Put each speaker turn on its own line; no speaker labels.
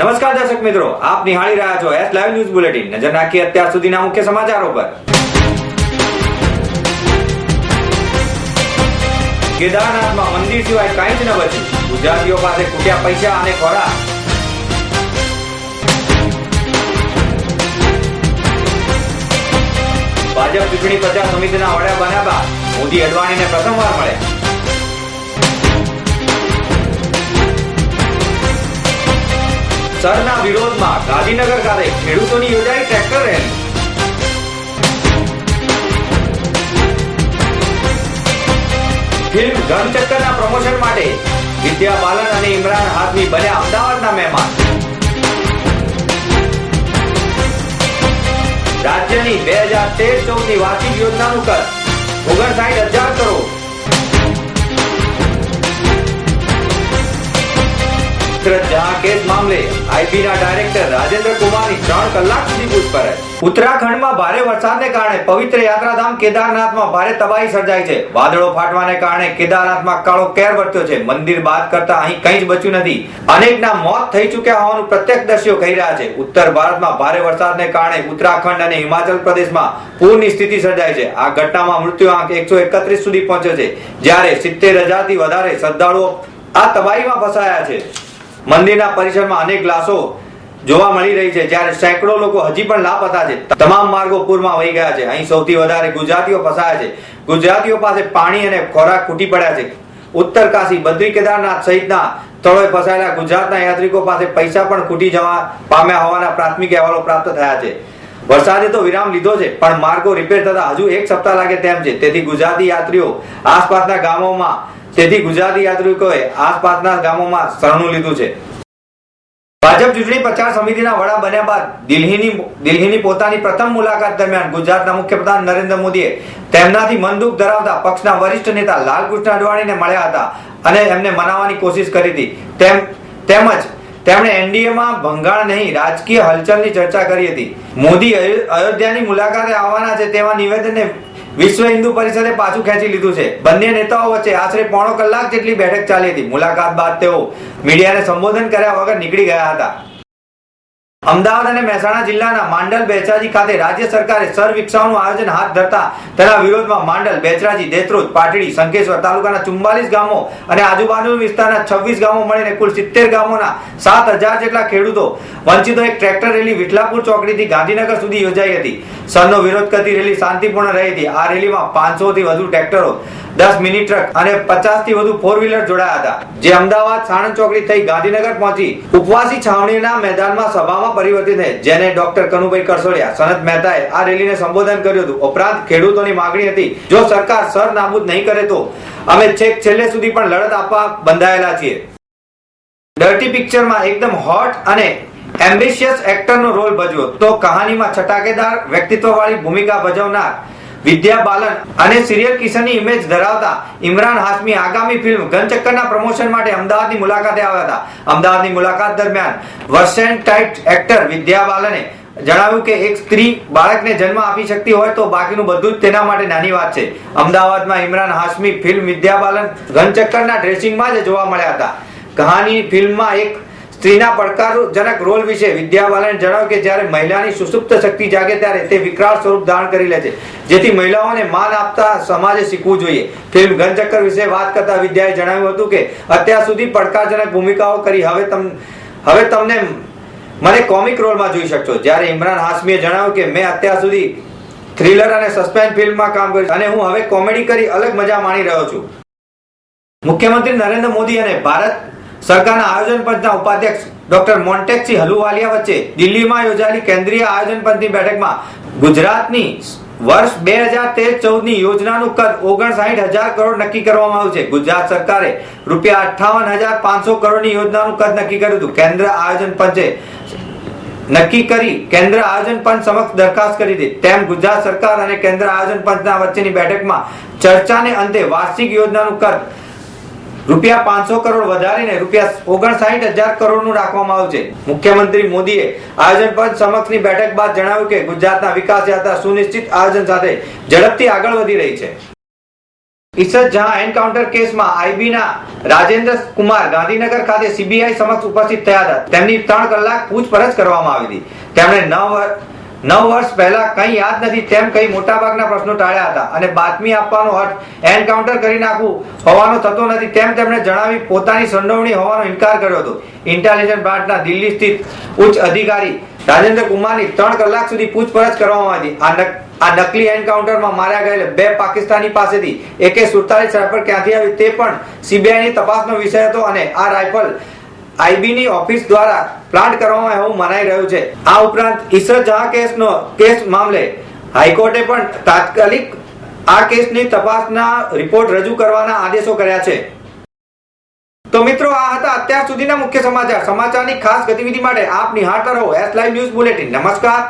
દર્શક મિત્રો, આપ નિહાળી રહ્યા છો એસ લાઈવ ન્યૂઝ બુલેટિન નજર નાખીએ અત્યાર સુધીના મુખ્ય સમાચારો પર. કેદારનાથમાં મંદિર સિવાય કાંઈ જ ન બચ્યું. ગુજરાતીઓ પાસે ખૂટ્યા પૈસા અને ખોરાક. ભાજપ ચૂંટણી પ્રચાર સમિતિના વડા બન્યા બાદ મોદી અડવાણીને પ્રથમવાર મળ્યા. સરના વિરોધમાં ગાંધીનગર ખાતે ખેડૂતોની યોજાઈ ટ્રેક્ટર રેલી. ફિલ્મ ગનચક્કરના પ્રમોશન માટે વિદ્યા બાલન અને ઇમરાન હાથમી બન્યા અમદાવાદના મહેમાન. રાજ્યની બે હજાર તેર ચૌદની વાર્ષિક યોજનાનું કદ ઓગણસાઠ હજાર કરોડ. નુસરત જહાં કેસ ઉત્તરાખંડમાં ભારે વરસાદને કારણે પવિત્ર યાત્રાધામ કેદારનાથમાં ભારે તબાહી સર્જાઈ છે. વાદળો ફાટવાને કારણે કેદારનાથમાં કાળો કેર વર્ત્યો છે. મંદિર બાદ કરતા અહીં કંઈ જ બચ્યું નથી. અનેકના મોત થઈ ચૂક્યા હોવાનું પ્રત્યક્ષદર્શીઓ કહી રહ્યા છે. ઉત્તર ભારતમાં ભારે વરસાદને કારણે ઉત્તરાખંડ અને હિમાચલ પ્રદેશમાં પૂરની સ્થિતિ સર્જાઈ છે. આ ઘટનામાં મૃત્યુ આંક એકસો એકત્રીસ સુધી પહોંચ્યો છે. જ્યારે સિત્તેર હજારથી વધારે શ્રદ્ધાળુઓ આ તબાહીમાં ફસાયા છે. મંદિરના પરિસરમાં અનેક લાશો જોવા મળી રહી છે, જ્યારે સેંકડો લોકો હજી પણ લાપતા છે. તમામ માર્ગો પૂરમાં વહી ગયા છે. અહીં સૌથી વધારે ગુજરાતીઓ ફસાયા છે. ગુજરાતીઓ પાસે પાણી અને ખોરાક ખૂટી પડ્યા છે. ઉત્તર કાશી, બદ્રી કેદારનાથ સહિતના સ્થળોએ ફસાયેલા ગુજરાતના યાત્રિકો પાસે પૈસા પણ ખૂટી જવા પામ્યા હોવાના પ્રાથમિક અહેવાલો પ્રાપ્ત થયા છે. વરસાદે તો વિરામ લીધો છે, પણ માર્ગો રિપેર થતા હજુ એક સપ્તાહ લાગે તેમ છે. તેથી ગુજરાતી યાત્રીઓ આસપાસના ગામોમાં તેથી ગુજરાતી યાત્રિકોએ આસપાસના ગામોમાં શરણું લીધું છે. ભાજપ ચૂંટણી પ્રચાર સમિતિના વડા બન્યા બાદ દિલ્હીની દિલ્હીની પોતાની પ્રથમ મુલાકાત દરમિયાન ગુજરાતના મુખ્યપ્રધાન નરેન્દ્ર મોદીએ તેમનાથી મનદુખ ધરાવતા પક્ષના વરિષ્ઠ નેતા લાલકૃષ્ણ અડવાણીને મળ્યા હતા અને એમને મનાવવાની કોશિશ કરી હતી. તેમ, તેમજ તેમણે એનડીએમાં ભંગાણ નહીં, રાજકીય હલચલની ચર્ચા કરી હતી. મોદી અયોધ્યાની મુલાકાતે આવવાના છે તેવા નિવેદનને વિશ્વ હિન્દુ પરિષદે પાછું ખેંચી લીધું છે. બંને નેતાઓ વચ્ચે આશરે પોણો કલાક જેટલી બેઠક ચાલી હતી. મુલાકાત બાદ તેઓ મીડિયાને સંબોધન કર્યા વગર નીકળી ગયા હતા. અમદાવાદ અને મહેસાણા જિલ્લાના માંડલ બેચરાજી ખાતે રાજ્ય સરકારે સર વિકસાવનું આયોજન હાથ ધરતા તેના વિરોધમાં માંડલ બેચરાજી, દેત્રોજ, પાટડી સંકેશ્વર તાલુકાના ચુમ્બાલીસ ગામો અને આજુબાજુ વિસ્તારના છવ્વીસ ગામો મળીને કુલ સિત્તેર ગામોના સાત હજાર જેટલા ખેડૂતો વંચિતો એક ટ્રેક્ટર રેલી વિઠલાપુર ચોકડીથી ગાંધીનગર સુધી યોજાઈ હતી. સરનો વિરોધ કરતી રેલી શાંતિપૂર્ણ રહી હતી. આ રેલીમાં પાંચસો થી વધુ ટ્રેક્ટરો દસ મિની ટ્રક અને પચાસથી વધુ ફોર વ્હીલર જોડાયા હતા. જે અમદાવાદ સાણંદ ચોકડી થઈ ગાંધીનગર પહોંચી ઉપવાસી છાવણીના મેદાનમાં સભામાં પરિવર્તિત થઈ, જેને ડોક્ટર કનુભાઈ કરસોડિયા, સનત મહેતાએ આ રેલીને સંબોધન કર્યું હતું. ઉપરાંત ખેડૂતોની માંગણી હતી, જો સરકાર સર નાબૂદ નહીં કરે તો અમે છેક છેલ્લે સુધી પણ લડત આપવા બંધાયેલા છીએ. ડર્ટી પિક્ચરમાં એકદમ હોટ અને એમ્બિશિયસ એક્ટરનો રોલ ભજવ્યો. તો કહાનીમાં છટાકેદાર વ્યક્તિત્વવાળી ભૂમિકા ભજવનાર વિદ્યા બાલન અને સિરિયલ કિશનની ઇમેજ ધરાવતા ઇમરાન હાશમી આગામી ફિલ્મ ગનચક્કરના પ્રમોશન માટે અમદાવાદની મુલાકાતે આવ્યા હતા. અમદાવાદની મુલાકાત દરમિયાન વર્સેન્ટ ટાઇટ એક્ટર વિદ્યા બાલને જણાવ્યું કે એક સ્ત્રી બાળકને જન્મ આપી શકતી હોય તો બાકીનું બધું જ તેના માટે નાની વાત છે. અમદાવાદમાં ઇમરાન હાશમી ફિલ્મ વિદ્યા બાલન ઘનચક્કરના ડ્રેસિંગમાં જ જોવા મળ્યા હતા. કહાની ફિલ્મમાં એક સ્ત્રીના પડકારજનક રોલ વિશે વિદ્યા બાલને જણાવ્યું કે જ્યારે મહિલાની સુસુપ્ત શક્તિ જાગે ત્યારે તે વિકરાળ સ્વરૂપ ધારણ કરી લે છે. જેથી મહિલાઓને માન આપતા સમાજે શીખવું જોઈએ. ફિલ્મ ઘનચક્કર વિશે વાત કરતા વિદ્યાએ જણાવ્યું હતું કે, અત્યાર સુધી પડકારજનક ભૂમિકાઓ કરી. હવે તમ, હવે તમને મને કોમિક રોલમાં જોઈ શકશો. જ્યારે ઇમરાન હાશમીએ જણાવ્યું કે, મેં અત્યાર સુધી થ્રિલર અને સસ્પેન્સ ફિલ્મમાં કામ કર્યું અને હું હવે કોમેડી કરી અલગ મજા માણી રહ્યો છું. મુખ્યમંત્રી નરેન્દ્ર મોદી અને ભારત સરકારના આયોજન પંચના ઉપાધ્યક્ષ ડોક્ટર મોન્ટેક્સી હલુવાલિયા વચ્ચે દિલ્હીમાં યોજાયેલી કેન્દ્રીય આયોજન પંચની બેઠકમાં ગુજરાતની વર્ષ બે હજાર તેર ચૌદની યોજનાનું કદ ઓગણસાઠ હજાર કરોડ નક્કી કરવામાં આવ્યું છે. ગુજરાત સરકારે રૂપિયા અઠાવન હજાર પાંચસો કરોડની યોજનાનું કદ નક્કી કર્યું હતું. કેન્દ્ર આયોજન પંચે નક્કી કરી કેન્દ્ર આયોજન પંચ સમક્ષ દરખાસ્ત કરી હતી. તેમ ગુજરાત સરકાર અને કેન્દ્ર આયોજન પંચના વચ્ચેની બેઠકમાં ચર્ચાને અંતે વાર્ષિક યોજનાનું કદ રૂપિયા પાંચસો કરોડ વધારીને રૂપિયા ઓગણસાઠ હજાર કરોડનું રાખવામાં આવશે મુખ્યમંત્રી મોદીએ આયોજન પંચ સમક્ષની બેઠક બાદ જણાવ્યું કે ગુજરાતના વિકાસ યાત્રા સુનિશ્ચિત આયોજન સાથે ઝડપથી આગળ વધી રહી છે. ઈસદ જહાં એન્કાઉન્ટર કેસમાં આઈબીના રાજેન્દ્ર કુમાર ગાંધીનગર ખાતે સીબીઆઈ સમક્ષ ઉપસ્થિત થયા હતા. તેમની ત્રણ કલાક પૂછપરછ કરવામાં આવી હતી. તેમણે નવ નવ વર્ષ પહેલા કંઈ યાદ નથી, તેમ કહી મોટાભાગના પ્રશ્નો ટાળ્યા હતા. અને બાતમી આપવાનો અર્થ, એન્કાઉન્ટર કરી નાખવું હોવાનો થતો નથી. તેમ તેમણે જણાવી, પોતાની સંડોવણી હોવાનો ઇનકાર કર્યો હતો. ઇન્ટેલિજન્સ બ્રાન્ચના દિલ્હી સ્થિત ઉચ્ચ અધિકારી રાજેન્દ્ર કુમારની ત્રણ કલાક સુધી પૂછપરછ કરવામાં આવી. આ આ નકલી એન્કાઉન્ટરમાં માર્યા ગયેલા બે પાકિસ્તાની પાસેથી એકે સુડતાલીસ રાઇફલ ક્યાંથી આવી તે પણ સીબીઆઈ ની તપાસનો વિષય હતો અને આ રાઇફલ આઈબી ની ઓફિસ દ્વારા પ્લાન્ટ કરવામાં એવું મનાઈ રહ્યું છે. આ ઉપરાંત ઈસર જહાં કેસનો કેસ મામલે હાઈકોર્ટે પણ તાત્કાલિક આ કેસની તપાસના રિપોર્ટ રજૂ કરવાના આદેશો કર્યા છે. તો મિત્રો, આ હતા અત્યાર સુધીના મુખ્ય સમાચાર. સમાચારની ખાસ ગતિવિધિ માટે આપ નિહાળતા રહો. એસ લાઈવ ન્યૂઝ બુલેટિન નમસ્કાર.